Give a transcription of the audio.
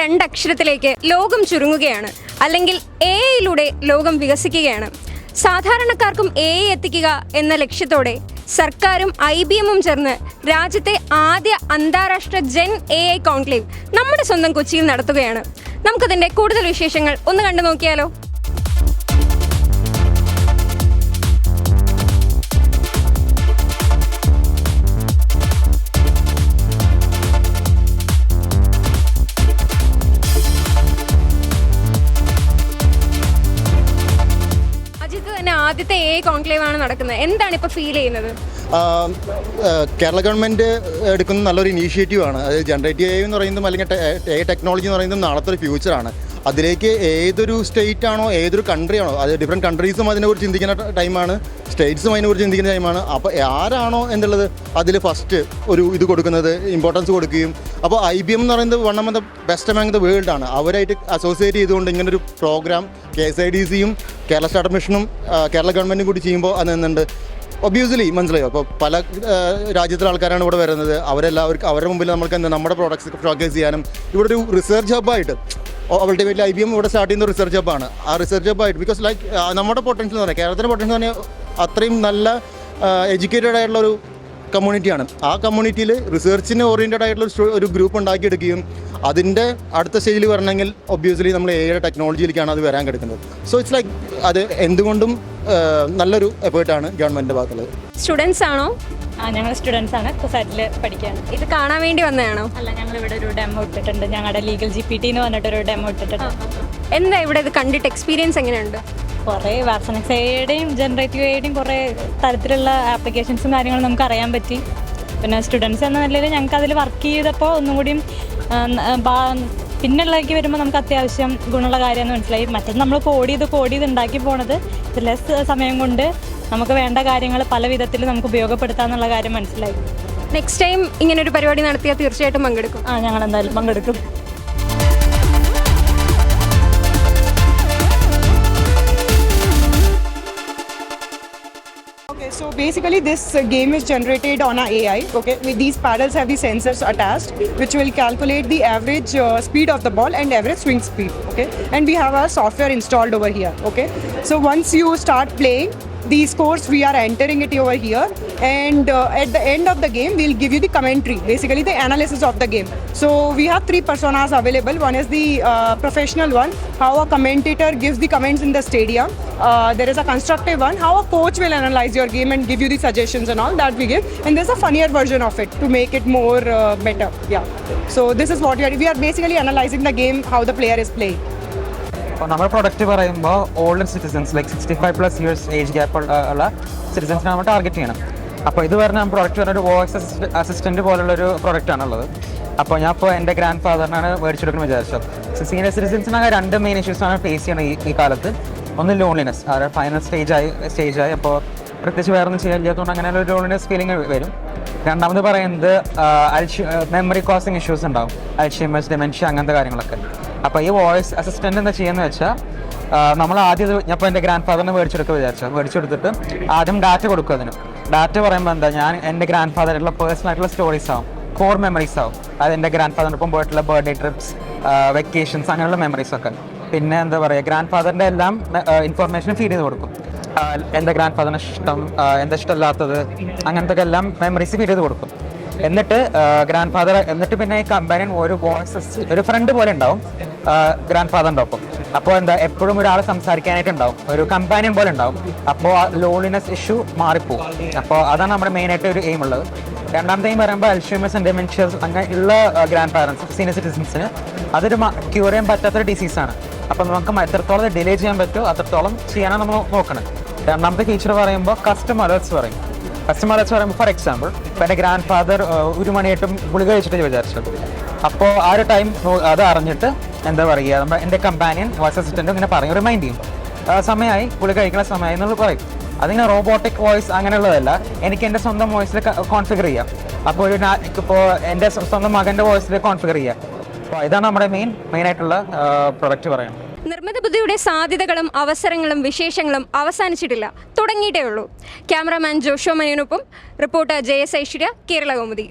രണ്ടക്ഷരത്തിലേക്ക് ലോകം ചുരുങ്ങുകയാണ്. അല്ലെങ്കിൽ എ ഐയിലൂടെ ലോകം വികസിക്കുകയാണ്. സാധാരണക്കാർക്കും എ എത്തിക്കുക എന്ന ലക്ഷ്യത്തോടെ സർക്കാരും ഐ ബി എമ്മും ചേർന്ന് രാജ്യത്തെ ആദ്യ അന്താരാഷ്ട്ര ജെൻ എ ഐ കോൺക്ലേവ് നമ്മുടെ സ്വന്തം കൊച്ചിയിൽ നടത്തുകയാണ്. നമുക്കതിന്റെ കൂടുതൽ വിശേഷങ്ങൾ ഒന്ന് കണ്ടു നോക്കിയാലോ ആദ്യത്തെ എ കോൺക്ലേവ് ആണ് നടക്കുന്നത്. എന്താണ് ഇപ്പോൾ ഫീൽ ചെയ്യുന്നത്? കേരള ഗവൺമെന്റ് എടുക്കുന്ന നല്ലൊരു ഇനീഷ്യേറ്റീവ് ആണ്. അത് ജനറേറ്റീവ് എന്ന് പറയുന്നതും അല്ലെങ്കിൽ എ ടെക്നോളജി എന്ന് പറയുന്നതും നാളത്തെ ഒരു ഫ്യൂച്ചറാണ് അതിലേക്ക് ഏതൊരു സ്റ്റേറ്റ് ആണോ ഏതൊരു കൺട്രി ആണോ അത് ഡിഫറെന്റ് കൺട്രീസും അതിനെക്കുറിച്ച് ചിന്തിക്കുന്ന ടൈമാണ്. സ്റ്റേറ്റ്സും അതിനെക്കുറിച്ച് ചിന്തിക്കുന്ന ടൈമാണ്. അപ്പോൾ ആരാണോ എന്നുള്ളത് അതിൽ ഫസ്റ്റ് ഒരു ഇത് കൊടുക്കുന്നത് ഇമ്പോർട്ടൻസ് കൊടുക്കുകയും. അപ്പോൾ ഐ ബി എം എന്ന് പറയുന്നത് one of the best among the world ആണ്. അവരായിട്ട് അസോസിയേറ്റ് ചെയ്തുകൊണ്ട് ഇങ്ങനൊരു programme K S I D സിയും കേരള സ്റ്റാർട്ടപ്പ് മിഷനും കേരള ഗവൺമെന്റും കൂടി ചെയ്യുമ്പോൾ അത് നിന്നുണ്ട്. ഒബ്വിയസ്ലി മനസ്സിലായോ? അപ്പോൾ പല രാജ്യത്തിലെ ആൾക്കാരാണ് ഇവിടെ വരുന്നത്. അവരെല്ലാവർക്കും അവരുടെ മുമ്പിൽ നമ്മൾക്ക് എന്താ നമ്മുടെ പ്രോഡക്ട്സ് ഷോക്കേസ് ചെയ്യാനും ഇവിടെ ഒരു റിസർച്ച് ഹബ്ബായിട്ട് അൾട്ടിമേറ്റ്ലി ഐ ബി എം ഇവിടെ സ്റ്റാർട്ട് ചെയ്യുന്ന റിസർച്ച് ഹബ്ബാണ് ആ റിസർച്ച് ഹബ്ബായിട്ട് ബിക്കോസ് ലൈക്ക് നമ്മുടെ പൊട്ടൻഷ്യൽ എന്ന് പറഞ്ഞാൽ കേരളത്തിന്റെ പൊട്ടൻഷ്യൽ എന്ന് പറഞ്ഞാൽ അത്രയും നല്ല എഡ്യൂക്കേറ്റഡ് ആയിട്ടുള്ള ഒരു കമ്മ്യൂണിറ്റിയാണ് ആ കമ്മ്യൂണിറ്റിയിൽ റിസർച്ചിന് ഓറിയന്റഡ് ആയിട്ടുള്ള ഒരു ഗ്രൂപ്പ് ഉണ്ടാക്കിയെടുക്കുകയും അതിന്റെ അടുത്ത സ്റ്റേജിൽ വരണമെങ്കിൽ ഒബ്വിയസ്ലി നമ്മൾ എയുടെ ടെക്നോളജിയിലേക്കാണ് അത് വരാൻ കിടക്കുന്നത് സോ ഇറ്റ്സ് ലൈക്ക് അത് എന്തുകൊണ്ടും നല്ലൊരു എഫേർട്ടാണ് ഗവൺമെന്റിന്റെ ഭാഗത്തുള്ളത്. സ്റ്റുഡൻസ് ആണോ? ആ ഞങ്ങൾ സ്റ്റുഡൻസ് ആണ്. കുസാറ്റിൽ പഠിക്കുകയാണ് ഇത് കാണാൻ വേണ്ടി വന്നതാണോ? അല്ല ഞങ്ങൾ ഇവിടെ ഒരു ഡെമോ ഇട്ടിട്ടുണ്ട്. ഞങ്ങളുടെ ലീഗൽ ജി പി ടി എന്ന് പറഞ്ഞിട്ടൊരു ഡെമോ ഇട്ടിട്ടുണ്ട്. എന്താ ഇവിടെ ഇത് കണ്ടിട്ട് എക്സ്പീരിയൻസ് എങ്ങനെയുണ്ട്? കുറേ വാക്സിനക്സ് എയുടെയും ജനറേറ്റീവ് എയുടെയും കുറേ തരത്തിലുള്ള ആപ്ലിക്കേഷൻസും കാര്യങ്ങളും നമുക്ക് അറിയാൻ പറ്റി. പിന്നെ സ്റ്റുഡൻസ് എന്ന നിലയിൽ ഞങ്ങൾക്ക് അതിൽ വർക്ക് ചെയ്തപ്പോൾ ഒന്നും കൂടിയും പിന്നുള്ളതിലേക്ക് വരുമ്പോൾ നമുക്ക് അത്യാവശ്യം ഗുണമുള്ള കാര്യമെന്ന് മനസ്സിലായി. മറ്റത് നമ്മൾ കോഡ് ചെയ്ത് കോഡ് ചെയ്ത് ഉണ്ടാക്കി പോണത് ലെസ് സമയം കൊണ്ട് നമുക്ക് വേണ്ട കാര്യങ്ങൾ പല വിധത്തിൽ നമുക്ക് ഉപയോഗപ്പെടുത്താമെന്നുള്ള കാര്യം മനസ്സിലായി. നെക്സ്റ്റ് ടൈം ഇങ്ങനെ ഒരു പരിപാടി നടത്തിയാൽ തീർച്ചയായിട്ടും പങ്കെടുക്കും. ആ ഞങ്ങൾ എന്തായാലും പങ്കെടുക്കും. Okay, so basically this uh, game is generated on our AI. Okay, with these paddles have the sensors attached, which will calculate the average uh, speed of the ball and average swing speed. Okay, and we have our software installed over here. Okay, so once you start playing, the scores we are entering it over here, and uh, at the end of the game, we'll give you the commentary, basically the analysis of the game. So we have three personas available. One is the uh, professional one, how a commentator gives the comments in the stadium. Uh, there is a constructive one, how a coach will analyze your game and give you the suggestions and all that we give. And there's a funnier version of it to make it more uh, better. Yeah. So this is what we are. We are basically analyzing the game, how the player is playing. അപ്പോൾ നമ്മുടെ product പറയുമ്പോൾ older citizens like sixty five plus years age gap ഉള്ള സിറ്റിസൺസിനെ നമ്മൾ target ചെയ്യണം അപ്പോൾ ഇത് വരുന്ന product പറഞ്ഞ ഒരു വോയിസ് അസിസ്റ്റന്റ് പോലുള്ള ഒരു പ്രൊഡക്റ്റ് ആണുള്ളത്. അപ്പോൾ ഞാൻ ഇപ്പോൾ എന്റെ ഗ്രാൻഡ് ഫാദറിനാണ് മേടിച്ചെടുക്കണം വിചാരിച്ചത് സീനിയർ സിറ്റിസൺസിനാകെ രണ്ട് മെയിൻ ഇഷ്യൂസാണ് ഫേസ് ചെയ്യണം ഈ ഈ കാലത്ത്. ഒന്ന് ലോൺലിനെസ് അതായത് ഫൈനൽ സ്റ്റേജ് സ്റ്റേജായി സ്റ്റേജായി അപ്പോൾ പ്രത്യേകിച്ച് വേറെ ഒന്നും ചെയ്യാത്തതുകൊണ്ട് അങ്ങനെ ഒരു ലോൺലിനെസ് ഫീലിംഗ് വരും. രണ്ടാമത് പറയുന്നത് മെമ്മറി കോസിങ് ഇഷ്യൂസ് ഉണ്ടാവും. അൽഷിമസ് ഡെമെൻഷ്യ അങ്ങനത്തെ കാര്യങ്ങളൊക്കെ. അപ്പോൾ ഈ വോയിസ് അസിസ്റ്റന്റ് എന്താ ചെയ്യുന്നത് വെച്ചാൽ നമ്മൾ ആദ്യം ഞാൻ ഇപ്പോൾ എന്റെ ഗ്രാൻഡ് ഫാദറിനെ മേടിച്ചെടുക്കുക വിചാരിച്ചു. മേടിച്ചെടുത്തിട്ട് ആദ്യം ഡാറ്റ കൊടുക്കും അതിന്. ഡാറ്റ പറയുമ്പോൾ എന്താ ഞാൻ എന്റെ ഗ്രാൻഡ് ഫാദറിലുള്ള പേഴ്സണൽ ആയിട്ടുള്ള സ്റ്റോറീസ് ആവും. കോർ മെമ്മറീസ് ആവും. അത് എന്റെ ഗ്രാൻഡ് ഫാദറിനൊപ്പം പോയിട്ടുള്ള ബർത്ത്ഡേ ട്രിപ്സ് വെക്കേഷൻസ് അങ്ങനെയുള്ള മെമ്മറീസ് ഒക്കെ. പിന്നെ എന്താ പറയുക ഗ്രാൻഡ് ഫാദറിന്റെ എല്ലാം ഇൻഫർമേഷൻ ഫീഡ് ചെയ്ത് കൊടുക്കും. എന്റെ ഗ്രാൻഡ് ഫാദറിന് ഇഷ്ടം എന്താ ഇഷ്ടമല്ലാത്തത് അങ്ങനത്തെ എല്ലാം മെമ്മറീസ് ഫീഡ് ചെയ്ത് കൊടുക്കും. എന്നിട്ട് ഗ്രാൻഡ് ഫാദർ എന്നിട്ട് പിന്നെ ഈ കമ്പാനിയൻ ഒരു വോയിസ് ഒരു ഫ്രണ്ട് പോലെ ഉണ്ടാവും ഗ്രാൻഡ് ഫാദറിന്റെ ഒപ്പം. അപ്പോൾ എന്താ എപ്പോഴും ഒരാൾ സംസാരിക്കാനായിട്ട് ഉണ്ടാവും ഒരു കമ്പാനിയൻ പോലെ ഉണ്ടാവും. അപ്പോൾ ലോൺലിനെസ് ഇഷ്യൂ മാറിപ്പോവും. അപ്പോൾ അതാണ് നമ്മുടെ മെയിനായിട്ട് ഒരു എയിം ഉള്ളത്. രണ്ടാമത്തെ എയിം പറയുമ്പോൾ ആൻഡ് ഡെമെൻഷ്യസ് അങ്ങനെ ഉള്ള ഗ്രാൻഡ് പാരൻസ് സീനിയർ സിറ്റിസൻസിന് അതൊരു ക്യൂർ ചെയ്യാൻ പറ്റാത്തൊരു ഡിസീസാണ് അപ്പോൾ നമുക്ക് എത്രത്തോളം ഡിലേ ചെയ്യാൻ പറ്റുമോ അത്രത്തോളം ചെയ്യാനാണ് നമ്മൾ നോക്കണം രണ്ടാമത്തെ ഫീച്ചർ പറയുമ്പോൾ കസ്റ്റം അലേർട്സ് പറയും. കസ്റ്റം എന്ന് പറയുമ്പോൾ ഫോർ എക്സാമ്പിൾ ഇപ്പം എന്റെ ഗ്രാൻഡ് ഫാദർ ഒരു മണിയായിട്ടും ഗുളിക കഴിച്ചിട്ട് വിചാരിച്ചത് അപ്പോൾ ആ ഒരു ടൈം അത് അറിഞ്ഞിട്ട് എന്താ പറയുക നമ്മുടെ എന്റെ കമ്പാനിയൻ വോയിസ് അസിസ്റ്റന്റും ഇങ്ങനെ പറയും റിമൈൻഡ് ചെയ്യും സമയമായി ഗുളിക കഴിക്കുന്ന സമയമായി എന്നുള്ളത് പറയും. അതിങ്ങനെ റോബോട്ടിക് വോയിസ് അങ്ങനെയുള്ളതല്ല എനിക്ക് എന്റെ സ്വന്തം വോയിസിൽ കോൺഫിഗർ ചെയ്യാം. അപ്പോൾ ഒരു ഇപ്പോൾ എന്റെ സ്വന്തം മകന്റെ വോയിസിൽ കോൺഫിഗർ ചെയ്യാം. അപ്പോൾ ഇതാണ് നമ്മുടെ മെയിൻ മെയിനായിട്ടുള്ള പ്രൊഡക്റ്റ് പറയുന്നത് നിർമ്മിത ബുദ്ധിയുടെ സാധ്യതകളും അവസരങ്ങളും വിശേഷങ്ങളും അവസാനിച്ചിട്ടില്ല. തുടങ്ങിയിട്ടേ ഉള്ളൂ cameraman ജോഷോ മനിയനൊപ്പം reporter J S Aishwarya Kerala Kaumudi.